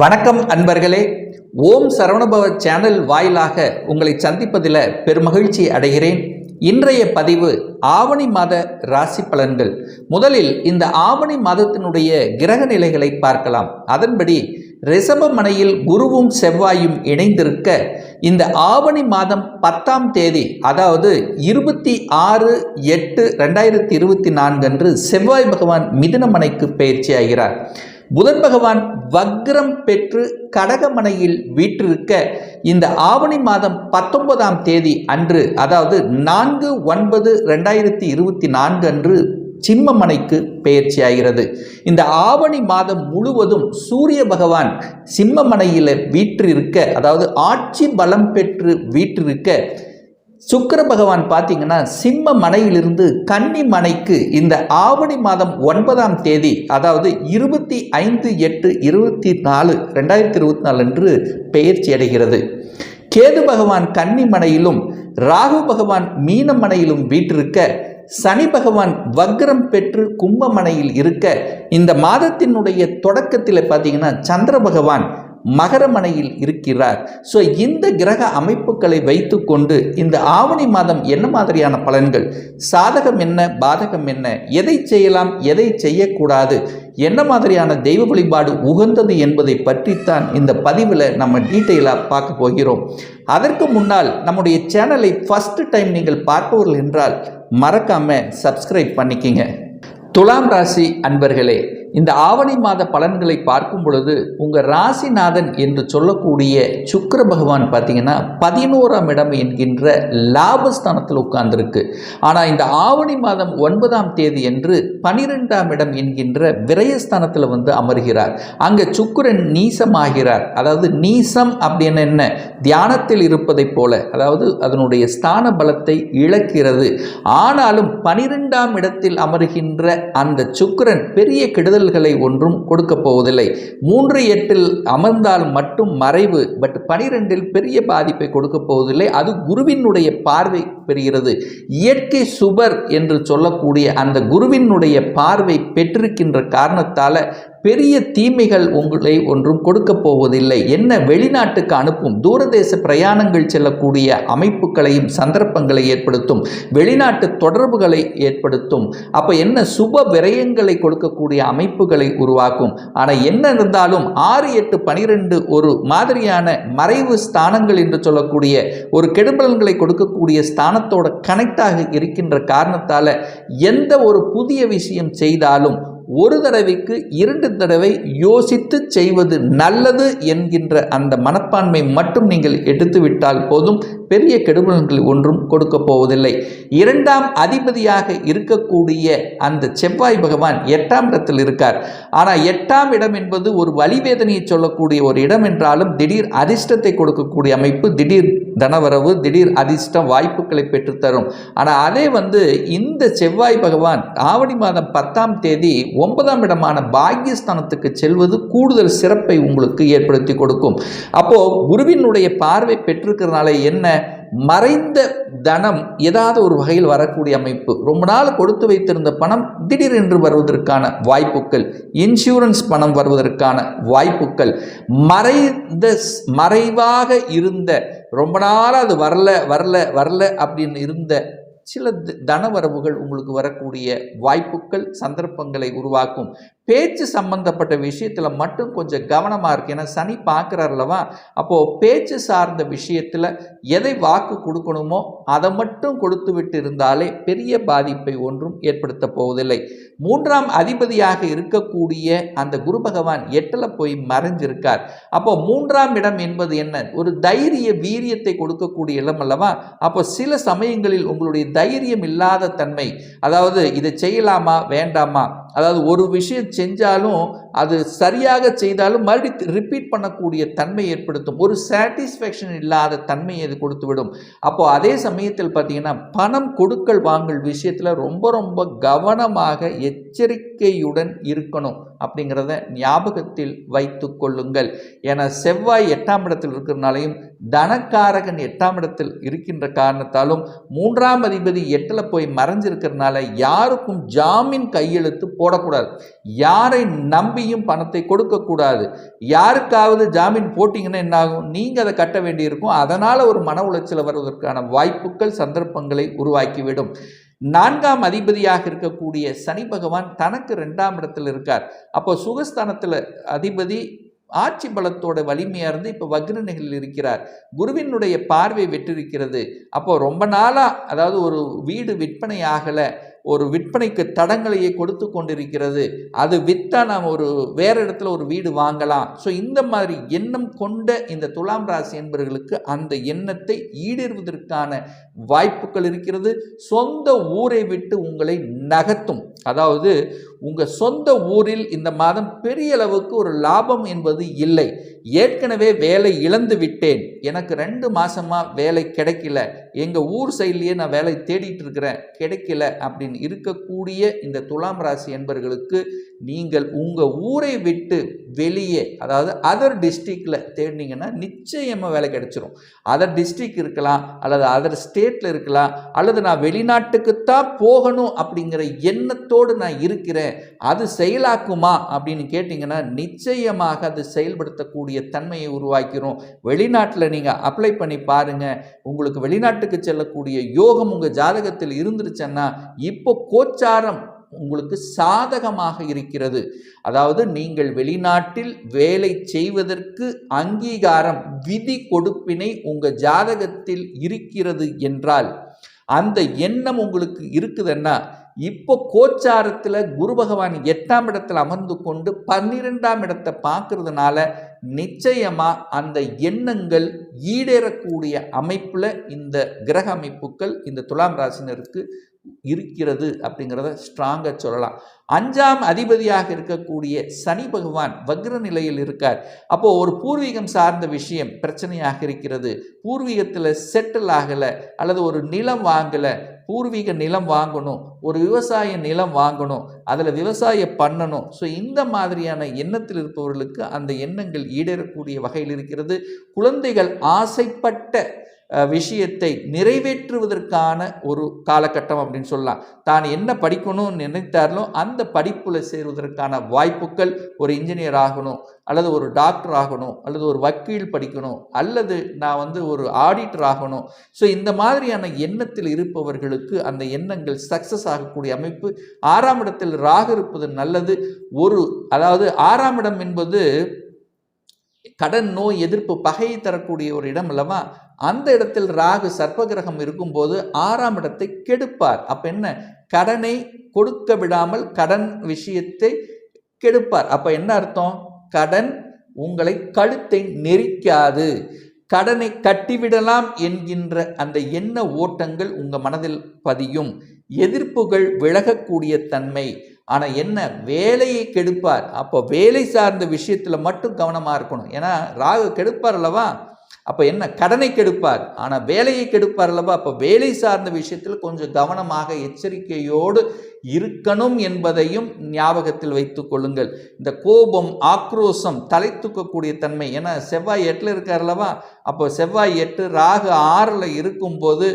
வணக்கம் அன்பர்களே. ஓம் சரவணபவ சேனல் வாயிலாக உங்களை சந்திப்பதில் பெருமகிழ்ச்சி அடைகிறேன். இன்றைய பதிவு ஆவணி மாத ராசி பலன்கள். முதலில் இந்த ஆவணி மாதத்தினுடைய கிரக நிலைகளை பார்க்கலாம். அதன்படி ரிஷபமனையில் குருவும் செவ்வாயும் இணைந்திருக்க இந்த ஆவணி மாதம் பத்தாம் தேதி அதாவது இருபத்தி ஆறு எட்டு ரெண்டாயிரத்தி இருபத்தி நான்கு அன்று செவ்வாய் பகவான் மிதுனமனைக்கு பயிற்சியாகிறார். புதன் பகவான் வக்ரம் பெற்று கடகமனையில் வீற்றிருக்க இந்த ஆவணி மாதம் பத்தொன்பதாம் தேதி அன்று அதாவது நான்கு ஒன்பது ரெண்டாயிரத்தி இருபத்தி நான்கு அன்று சிம்மமனைக்கு பெயர்ச்சியாகிறது. இந்த ஆவணி மாதம் முழுவதும் சூரிய பகவான் சிம்மமனையில் வீற்றிருக்க அதாவது ஆட்சி பலம் பெற்று வீற்றிருக்க சுக்கர பகவான் பார்த்தீங்கன்னா சிம்ம மனையிலிருந்து கன்னி மனைக்கு இந்த ஆவணி மாதம் ஒன்பதாம் தேதி அதாவது இருபத்தி ஐந்து எட்டு இருபத்தி நாலு ரெண்டாயிரத்தி இருபத்தி நாலு அன்று பெயர்ச்சி அடைகிறது. கேது பகவான் கன்னி மனையிலும் ராகு பகவான் மீன மனையிலும் வீற்றிருக்க சனி பகவான் வக்ரம் பெற்று கும்பமனையில் இருக்க இந்த மாதத்தினுடைய தொடக்கத்தில் பார்த்தீங்கன்னா சந்திர பகவான் மகரமனையில் இருக்கிறார். ஸோ இந்த கிரக அமைப்புகளை வைத்துக்கொண்டு இந்த ஆவணி மாதம் என்ன மாதிரியான பலன்கள்? சாதகம் என்ன? பாதகம் என்ன? எதை செய்யலாம்? எதை செய்யக்கூடாது? என்ன மாதிரியான தெய்வ வழிபாடு உகந்தது என்பதை பற்றித்தான் இந்த பதிவில் நம்ம டீட்டெயிலாக பார்க்க போகிறோம். அதற்கு முன்னால் நம்முடைய சேனலை ஃபஸ்ட்டு டைம் நீங்கள் பார்ப்பவர்கள் என்றால் மறக்காமல் சப்ஸ்கிரைப் பண்ணிக்கிங்க. துலாம் ராசி அன்பர்களே இந்த ஆவணி மாத பலன்களை பார்க்கும் பொழுது உங்கள் ராசிநாதன் என்று சொல்லக்கூடிய சுக்கிர பகவான் பார்த்தீங்கன்னா பதினோராம் இடம் என்கின்ற லாபஸ்தானத்தில் உட்கார்ந்துருக்கு. ஆனால் இந்த ஆவணி மாதம் ஒன்பதாம் தேதி என்று பனிரெண்டாம் இடம் என்கின்ற விரயஸ்தானத்தில் வந்து அமர்கிறார். அங்கே சுக்கிரன் நீசமாகிறார். அதாவது நீசம் அப்படின்னு என்ன? தியானத்தில் இருப்பதைப் போல அதாவது அதனுடைய ஸ்தான பலத்தை இழக்கிறது. ஆனாலும் பனிரெண்டாம் இடத்தில் அமர்கின்ற அந்த சுக்கரன் பெரிய கெடுதல் கெடுதல்களை ஒன்றும் கொடுக்கப் போவதில்லை. மூன்று எட்டில் அமர்ந்தால் மட்டும் மறைவு பட் பனிரெண்டில் பெரிய பாதிப்பை கொடுக்கப் போவதில்லை. அது குருவினுடைய பார்வை பெறுகிறது. இயற்கை சுபர் என்று சொல்லக்கூடிய அந்த குருவினுடைய பார்வை பெற்றிருக்கின்ற காரணத்தால் பெரிய தீமைகள் உங்களை ஒன்றும் கொடுக்க போவதில்லை. என்ன வெளிநாட்டுக்கு அனுப்பும் தூரதேச பிரயாணங்கள் செல்லக்கூடிய அமைப்புகளையும் சந்தர்ப்பங்களை ஏற்படுத்தும் வெளிநாட்டு தொடர்புகளை ஏற்படுத்தும். அப்போ என்ன சுப விரயங்களை கொடுக்கக்கூடிய அமைப்புகளை உருவாக்கும்? ஆனால் என்ன இருந்தாலும் ஆறு எட்டு பனிரெண்டு ஒரு மாதிரியான மறைவு ஸ்தானங்கள் என்று சொல்லக்கூடிய ஒரு கெடுபலன்களை கொடுக்கக்கூடிய ஸ்தானத்தோட கனெக்டாக இருக்கின்ற காரணத்தால் எந்த ஒரு புதிய விஷயம் செய்தாலும் ஒரு தடவைக்கு இரண்டு தடவை யோசித்து செய்வது நல்லது என்கின்ற அந்த மனப்பான்மை மட்டும் நீங்கள் எடுத்துவிட்டால் போதும். பெரிய கெடுபலன்கள் ஒன்றும் கொடுக்க போவதில்லை. இரண்டாம் அதிபதியாக இருக்கக்கூடிய அந்த செவ்வாய் பகவான் எட்டாம் இடத்தில் இருக்கார். ஆனால் எட்டாம் இடம் என்பது ஒரு வலிவேதனையை சொல்லக்கூடிய ஒரு இடம் என்றாலும் திடீர் அதிர்ஷ்டத்தை கொடுக்கக்கூடிய அமைப்பு திடீர் தனவரவு திடீர் அதிர்ஷ்டம் வாய்ப்புகளை பெற்றுத்தரும். ஆனால் அதே வந்து இந்த செவ்வாய் பகவான் ஆவணி மாதம் பத்தாம் தேதி ஒன்பதாம் இடமான பாக்கியஸ்தானத்துக்கு செல்வது கூடுதல் சிறப்பை உங்களுக்கு ஏற்படுத்தி கொடுக்கும். அப்போ குருவினுடைய பார்வை பெற்றிருக்கிறதுனால என்ன? மறைந்த தனம் ஏதாவது ஒரு வகையில் வரக்கூடிய அமைப்பு. ரொம்ப நாள் கொடுத்து வைத்திருந்த பணம் திடீரென்று வருவதற்கான வாய்ப்புகள். இன்சூரன்ஸ் பணம் வருவதற்கான வாய்ப்புகள். மறைந்த மறைவாக இருந்த ரொம்ப நாள் அது வரல வரல வரல அப்படின்னு இருந்த சில தனவரவுகள் உங்களுக்கு வரக்கூடிய வாய்ப்புகள் சந்தர்ப்பங்களை உருவாக்கும். பேச்சு சம்பந்தப்பட்ட விஷயத்தில் மட்டும் கொஞ்சம் கவனமாக இருக்கு. ஏன்னா சனி பார்க்குறாருலவா அப்போது பேச்சு சார்ந்த விஷயத்தில் எதை வாக்கு கொடுக்கணுமோ அதை மட்டும் கொடுத்து விட்டு இருந்தாலே பெரிய பாதிப்பை ஒன்றும் ஏற்படுத்த போவதில்லை. மூன்றாம் அதிபதியாக இருக்கக்கூடிய அந்த குரு பகவான் எட்டில் போய் மறைஞ்சிருக்கார். அப்போ மூன்றாம் இடம் என்பது என்ன? ஒரு தைரிய வீரியத்தை கொடுக்கக்கூடிய இடம் அல்லவா? அப்போ சில சமயங்களில் உங்களுடைய தைரியம் இல்லாத தன்மை. அதாவது இதை செய்யலாமா? வேண்டாமா? அதாவது ஒரு விஷயம் செஞ்சாலும் அது சரியாக செய்தாலும் மறுபடி ரிப்பீட் பண்ணக்கூடிய தன்மை ஏற்படுத்தும். ஒரு சாட்டிஸ்ஃபேக்ஷன் இல்லாத தன்மையை இது கொடுத்துவிடும். அப்போது அதே சமயத்தில் பார்த்தீங்கன்னா பணம் கொடுக்கல் வாங்கல் விஷயத்தில் ரொம்ப ரொம்ப கவனமாக எச்சரிக்கையுடன் இருக்கணும் அப்படிங்கிறத ஞாபகத்தில் வைத்து கொள்ளுங்கள். ஏன்னா செவ்வாய் எட்டாம் இடத்தில் இருக்கிறனாலையும் தனக்காரகன் எட்டாம் இடத்தில் இருக்கின்ற காரணத்தாலும் மூன்றாம் அதிபதி எட்டில் போய் மறைஞ்சிருக்கிறதுனால யாருக்கும் ஜாமீன் கையெழுத்து போ போடக்கூடாது. யாரை நம்பியும் பணத்தை கொடுக்கக்கூடாது. யாருக்காவது ஜாமீன் போட்டிங்கன்னா என்னாகும்? நீங்கள் அதை கட்ட வேண்டியிருக்கும். அதனால் ஒரு மன உளைச்சல் வருவதற்கான வாய்ப்புகள் சந்தர்ப்பங்களை உருவாக்கிவிடும். நான்காம் அதிபதியாக இருக்கக்கூடிய சனி பகவான் தனக்கு ரெண்டாம் இடத்தில் இருக்கார். அப்போ சுகஸ்தானத்தில் அதிபதி ஆட்சி பலத்தோட வலிமையாக இருந்து இப்போ வக்ரநிலையில் இருக்கிறார். குருவினுடைய பார்வை வெற்றிருக்கிறது. அப்போ ரொம்ப நாளாக அதாவது ஒரு வீடு விற்பனை ஆகலை. ஒரு விற்பனைக்கு தடங்களையே கொடுத்து கொண்டிருக்கிறது. அது விற்றா நாம் ஒரு வேறு இடத்துல ஒரு வீடு வாங்கலாம். ஸோ இந்த மாதிரி எண்ணம் கொண்ட இந்த துலாம் ராசி என்பவர்களுக்கு அந்த எண்ணத்தை ஈடேறுவதற்கான வாய்ப்புகள் இருக்கிறது. சொந்த ஊரை விட்டு உங்களை நகர்த்தும். அதாவது உங்கள் சொந்த ஊரில் இந்த மாதம் பெரிய அளவுக்கு ஒரு லாபம் என்பது இல்லை. ஏற்கனவே வேலை இழந்து விட்டேன். எனக்கு ரெண்டு மாதமாக வேலை கிடைக்கல. எங்கள் ஊர் சைட்லேயே நான் வேலை தேடிட்டு இருக்கிறேன். கிடைக்கல அப்படின்னு இருக்கக்கூடிய இந்த துலாம் ராசி என்பர்களுக்கு நீங்கள் உங்கள் ஊரை விட்டு வெளியே அதாவது அதர் டிஸ்ட்ரிக்டில் தேடினீங்கன்னா நிச்சயமாக வேலை கிடைச்சிரும். அதர் டிஸ்ட்ரிக் இருக்கலாம் அல்லது அதர் ஸ்டேட்டில் இருக்கலாம் அல்லது நான் வெளிநாட்டுக்குத்தான் போகணும் அப்படிங்கிற எண்ணத்தோடு நான் இருக்கிறேன். அது செயலாக்குமா அப்படின்னு கேட்டிங்கன்னா நிச்சயமாக அது செயல்படுத்தக்கூடிய தன்மையை உருவாக்கிறோம். வெளிநாட்டில் நீங்கள் அப்ளை பண்ணி பாருங்கள் உங்களுக்கு வெளிநாட்டுக்கு செல்லக்கூடிய யோகம் உங்கள் ஜாதகத்தில் இருந்துருச்சுன்னா இப்போ கோச்சாரம் உங்களுக்கு சாதகமாக இருக்கிறது. அதாவது நீங்கள் வெளிநாட்டில் வேலை செய்வதற்கு அங்கீகாரம் விதி கொடுப்பினை உங்கள் ஜாதகத்தில் இருக்கிறது என்றால் அந்த எண்ணம் உங்களுக்கு இருக்குதுன்னா இப்போ கோச்சாரத்தில் குரு பகவான் எட்டாம் இடத்தில் அமர்ந்து கொண்டு பன்னிரெண்டாம் இடத்தை பார்க்கறதுனால நிச்சயமாக அந்த எண்ணங்கள் ஈடேறக்கூடிய அமைப்பில் இந்த கிரக அமைப்புகள் இந்த துலாம் ராசினருக்கு இருக்கிறது அப்படிங்கிறத ஸ்ட்ராங்காக சொல்லலாம். அஞ்சாம் அதிபதியாக இருக்கக்கூடிய சனி பகவான் வக்ர நிலையில் இருக்கார். அப்போது ஒரு பூர்வீகம் சார்ந்த விஷயம் பிரச்சனையாக இருக்கிறது. பூர்வீகத்தில் செட்டில் ஆகலை அல்லது ஒரு நிலம் வாங்கலை பூர்வீக நிலம் வாங்கணும் ஒரு விவசாய நிலம் வாங்கணும் அதில் விவசாயம் பண்ணணும். ஸோ இந்த மாதிரியான எண்ணத்தில் இருப்பவர்களுக்கு அந்த எண்ணங்கள் ஈடேறக்கூடிய வகையில் இருக்கிறது. குழந்தைகள் ஆசைப்பட்ட விஷயத்தை நிறைவேற்றுவதற்கான ஒரு காலகட்டம் அப்படின்னு சொல்லலாம். தான் என்ன படிக்கணும்னு நினைத்தாரோ அந்த படிப்பில் சேருவதற்கான வாய்ப்புகள் ஒரு இன்ஜினியர் ஆகணும் அல்லது ஒரு டாக்டர் ஆகணும் அல்லது ஒரு வக்கீல் படிக்கணும் அல்லது நான் வந்து ஒரு ஆடிட்டர் ஆகணும். ஸோ இந்த மாதிரியான எண்ணத்தில் இருப்பவர்களுக்கு அந்த எண்ணங்கள் சக்ஸஸ் ஆகக்கூடிய அமைப்பு. ஆறாம் இடத்தில் ராக இருப்பது நல்லது. ஒரு அதாவது ஆறாம் இடம் என்பது கடன் நோய் எதிர்ப்பு பகையை தரக்கூடிய ஒரு இடம் அல்லவா? அந்த இடத்தில் ராகு சர்ப்பகிரகம் இருக்கும்போது ஆறாம் இடத்தை கெடுப்பார். அப்போ என்ன? கடனை கொடுக்க விடாமல் கடன் விஷயத்தை கெடுப்பார். அப்போ என்ன அர்த்தம்? கடன் உங்களை கழுத்தை நெரிக்காது. கடனை கட்டிவிடலாம் என்கின்ற அந்த எண்ண ஓட்டங்கள் உங்கள் மனதில் பதியும். எதிர்ப்புகள் விலகக்கூடிய தன்மை. ஆனால் என்ன? வேலையை கெடுப்பார். அப்போ வேலை சார்ந்த விஷயத்தில் மட்டும் கவனமாக இருக்கணும். ஏன்னா ராகு கெடுப்பார் அல்லவா? அப்போ என்ன? கடனை கெடுப்பார். ஆனால் வேலையை கெடுப்பார் அல்லவா? அப்போ வேலை சார்ந்த விஷயத்தில் கொஞ்சம் கவனமாக எச்சரிக்கையோடு இருக்கணும் என்பதையும் ஞாபகத்தில் வைத்து கொள்ளுங்கள். இந்த கோபம் ஆக்ரோஷம் தலை தூக்கக்கூடிய தன்மை. ஏன்னா செவ்வாய் எட்டில் இருக்கார் அல்லவா? அப்போ செவ்வாய் எட்டு ராகு ஆறில் இருக்கும்போது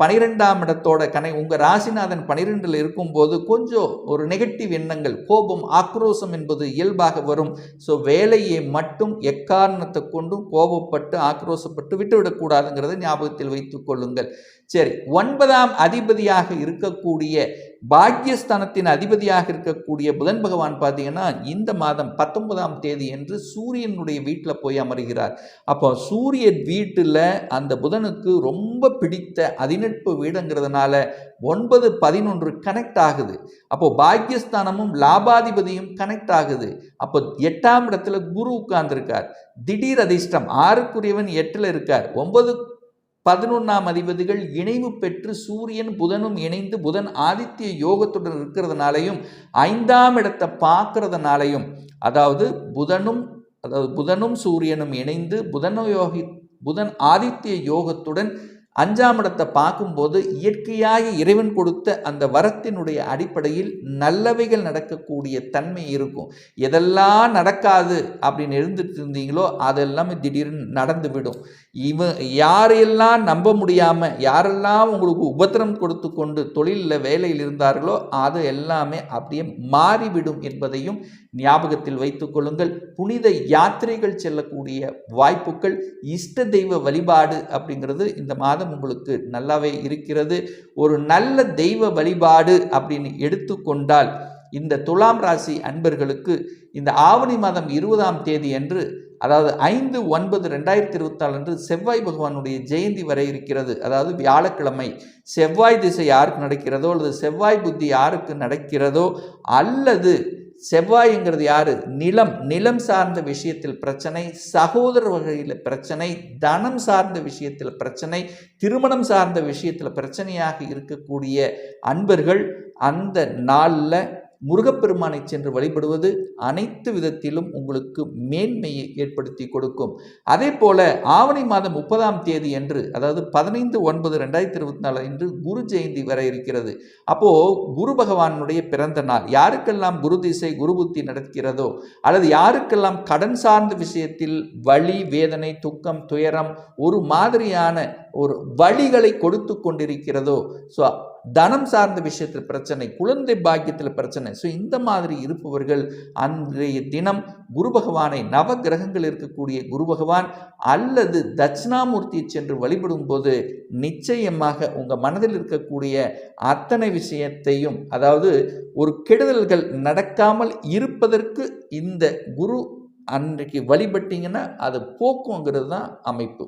பனிரெண்டாம் இடத்தோட கணை உங்கள் ராசிநாதன் பனிரெண்டில் இருக்கும்போது கொஞ்சம் ஒரு நெகட்டிவ் எண்ணங்கள். கோபம் ஆக்ரோஷம் என்பது இயல்பாக வரும். ஸோ வேலையை மட்டும் எக்காரணத்தை கொண்டும் கோபப்பட்டு ஆக்ரோஷப்பட்டு விட்டுவிடக்கூடாதுங்கிறத ஞாபகத்தில் வைத்துக் கொள்ளுங்கள். சரி ஒன்பதாம் அதிபதியாக இருக்கக்கூடிய பாக்யஸ்தானத்தின் அதிபதியாக இருக்கக்கூடிய புதன் பகவான் பார்த்தீங்கன்னா இந்த மாதம் பத்தொன்பதாம் தேதி என்று சூரியனுடைய வீட்டில் போய் அமர்கிறார். அப்போ சூரியன் வீட்டில் அந்த புதனுக்கு ரொம்ப பிடித்த அதிநட்பு வீடுங்கிறதுனால ஒன்பது பதினொன்று கனெக்ட் ஆகுது. அப்போ பாக்யஸ்தானமும் லாபாதிபதியும் கனெக்ட் ஆகுது. அப்போ எட்டாம் இடத்துல குரு உட்கார்ந்துருக்கார். திடீர் அதிர்ஷ்டம் ஆறுக்குரியவன் எட்டில் இருக்கார். ஒன்பது பதினொன்றாம் அதிபதிகள் இணைவு பெற்று சூரியன் புதனும் இணைந்து புதன் ஆதித்ய யோகத்துடன் இருக்கிறதுனாலையும் ஐந்தாம் இடத்தை பார்க்கறதுனாலையும் அதாவது புதனும் அதாவது புதனும் சூரியனும் இணைந்து புதன யோகி புதன் ஆதித்ய யோகத்துடன் அஞ்சாம் இடத்தை பார்க்கும்போது இயற்கையாக இறைவன் கொடுத்த அந்த வரத்தினுடைய அடிப்படையில் நல்லவைகள் நடக்கக்கூடிய தன்மை இருக்கும். எதெல்லாம் நடக்காது அப்படின்னு எழுந்துட்டு இருந்தீங்களோ அதெல்லாமே திடீர்னு நடந்துவிடும். இவன் இவ யாரையெல்லாம் நம்ப முடியாமல் யாரெல்லாம் உங்களுக்கு உபத்திரம் கொடுத்து கொண்டு தொழிலில் வேலையில் இருந்தார்களோ அது எல்லாமே அப்படியே மாறிவிடும் என்பதையும் ஞாபகத்தில் வைத்துக் கொள்ளுங்கள். புனித யாத்திரைகள் செல்லக்கூடிய வாய்ப்புகள் இஷ்ட தெய்வ வழிபாடு அப்படிங்கிறது இந்த மாதம் உங்களுக்கு நல்லாவே இருக்கிறது. ஒரு நல்ல தெய்வ வழிபாடு அப்படின்னு எடுத்துக்கொண்டால் இந்த துலாம் ராசி அன்பர்களுக்கு இந்த ஆவணி மாதம் இருபதாம் தேதி அன்று அதாவது ஐந்து ஒன்பது ரெண்டாயிரத்தி இருபத்தாலு அன்று செவ்வாய் பகவானுடைய ஜெயந்தி வரை இருக்கிறது. அதாவது வியாழக்கிழமை செவ்வாய் திசை யாருக்கு நடக்கிறதோ அல்லது செவ்வாய் புத்தி யாருக்கு நடக்கிறதோ அல்லது செவ்வாய்ங்கிறது யாரு? நிலம். நிலம் சார்ந்த விஷயத்தில் பிரச்சனை சகோதர வகையில் பிரச்சனை தனம் சார்ந்த விஷயத்தில் பிரச்சனை திருமணம் சார்ந்த விஷயத்தில் பிரச்சனையாக இருக்கக்கூடிய அன்பர்கள் அந்த நாளில் முருகப்பெருமானை சென்று வழிபடுவது அனைத்து விதத்திலும் உங்களுக்கு மேன்மையை ஏற்படுத்தி கொடுக்கும். அதே போல ஆவணி மாதம் முப்பதாம் தேதி என்று அதாவது பதினைந்து ஒன்பது ரெண்டாயிரத்தி இருபத்தி நாலு என்று குரு ஜெயந்தி வர இருக்கிறது. அப்போ குரு பகவானுடைய பிறந்த நாள் யாருக்கெல்லாம் குரு திசை குரு புத்தி நடக்கிறதோ அல்லது யாருக்கெல்லாம் கடன் சார்ந்த விஷயத்தில் வலி வேதனை துக்கம் துயரம் ஒரு மாதிரியான ஒரு வழிகளை கொடுத்து கொண்டிருக்கிறதோ ஸோ தனம் சார்ந்த விஷயத்தில் பிரச்சனை குழந்தை பாக்கியத்தில் பிரச்சனை. ஸோ இந்த மாதிரி இருப்பவர்கள் அன்றைய தினம் குரு பகவானை நவ கிரகங்கள் இருக்கக்கூடிய குரு பகவான் அல்லது தட்சிணாமூர்த்தியை சென்று வழிபடும் போது நிச்சயமாக உங்கள் மனதில் இருக்கக்கூடிய அத்தனை விஷயத்தையும் அதாவது ஒரு கெடுதல்கள் நடக்காமல் இருப்பதற்கு இந்த குரு அன்றைக்கு வழிபட்டீங்கன்னா அது போக்குங்கிறது தான் அமைப்பு.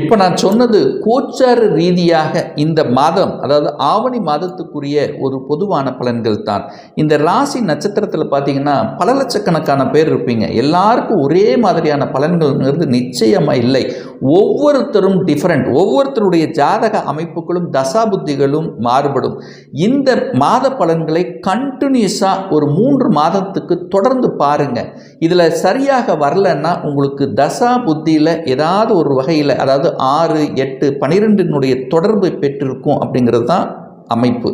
இப்போ நான் சொன்னது கோச்சார ரீதியாக இந்த மாதம் அதாவது ஆவணி மாதத்துக்குரிய ஒரு பொதுவான பலன்கள் தான். இந்த ராசி நட்சத்திரத்தில் பார்த்தீங்கன்னா பல லட்சக்கணக்கான பேர் இருப்பீங்க. எல்லாருக்கும் ஒரே மாதிரியான பலன்கள்ங்கிறது நிச்சயமாக இல்லை. ஒவ்வொருத்தரும் டிஃப்ரெண்ட் ஒவ்வொருத்தருடைய ஜாதக அமைப்புகளும் தசாபுத்திகளும் மாறுபடும். இந்த மாத பலன்களை கண்டினியூஸாக ஒரு மூன்று மாதத்துக்கு தொடர்ந்து பாருங்கள் இதில் சரியாக வரலன்னா உங்களுக்கு தசா புத்தியில் ஏதாவது ஒரு வகையில் அதாவது ஆறு எட்டு பனிரெண்டினுடைய தொடர்பு பெற்றிருக்கும் அப்படிங்கிறது தான் அமைப்பு.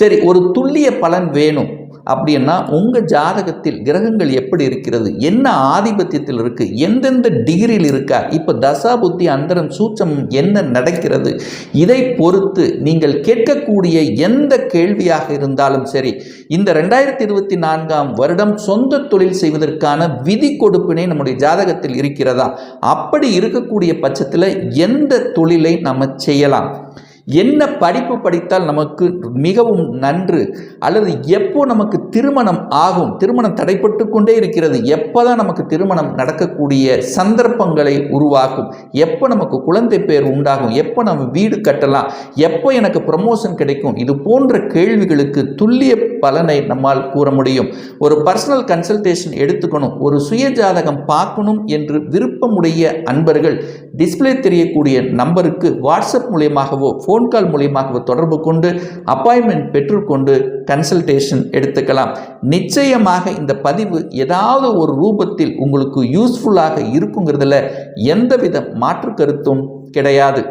சரி ஒரு துல்லிய பலன் வேணும். அப்படின்னா உங்கள் ஜாதகத்தில் கிரகங்கள் எப்படி இருக்கிறது? என்ன ஆதிபத்தியத்தில் இருக்குது எந்தெந்த டிகிரியில் இருக்கா? இப்போ தசா புத்தி அந்தரம் சூச்சம் என்ன நடக்கிறது? இதை பொறுத்து நீங்கள் கேட்கக்கூடிய எந்த கேள்வியாக இருந்தாலும் சரி இந்த ரெண்டாயிரத்தி இருபத்தி நான்காம் வருடம் சொந்த தொழில் செய்வதற்கான விதி கொடுப்பினை நம்முடைய ஜாதகத்தில் இருக்கிறதா? அப்படி இருக்கக்கூடிய பட்சத்தில் எந்த தொழிலை நம்ம செய்யலாம்? என்ன படிப்பு படித்தால் நமக்கு மிகவும் நன்று? அல்லது எப்போ நமக்கு திருமணம் ஆகும்? திருமணம் தடைப்பட்டு கொண்டே இருக்கிறது. எப்போ தான் நமக்கு திருமணம் நடக்கக்கூடிய சந்தர்ப்பங்களை உருவாக்கும்? எப்போ நமக்கு குழந்தை பேர் உண்டாகும்? எப்போ நம்ம வீடு கட்டலாம்? எப்போ எனக்கு ப்ரமோஷன் கிடைக்கும்? இது போன்ற கேள்விகளுக்கு துல்லிய பலனை நம்மால் கூற முடியும். ஒரு பர்சனல் கன்சல்டேஷன் எடுத்துக்கணும். ஒரு சுய ஜாதகம் பார்க்கணும் என்று விருப்பமுடைய அன்பர்கள் டிஸ்பிளே தெரியக்கூடிய நம்பருக்கு வாட்ஸ்அப் மூலியமாகவோ ஃபோன் கால் மூலியமாக தொடர்பு கொண்டு அப்பாயின்மெண்ட் பெற்றுக்கொண்டு கன்சல்டேஷன் எடுத்துக்கலாம். நிச்சயமாக இந்த பதிவு ஏதாவது ஒரு ரூபத்தில் உங்களுக்கு யூஸ்ஃபுல்லாக இருக்குங்கிறதுல எந்தவித மாற்று கருத்தும் கிடையாது.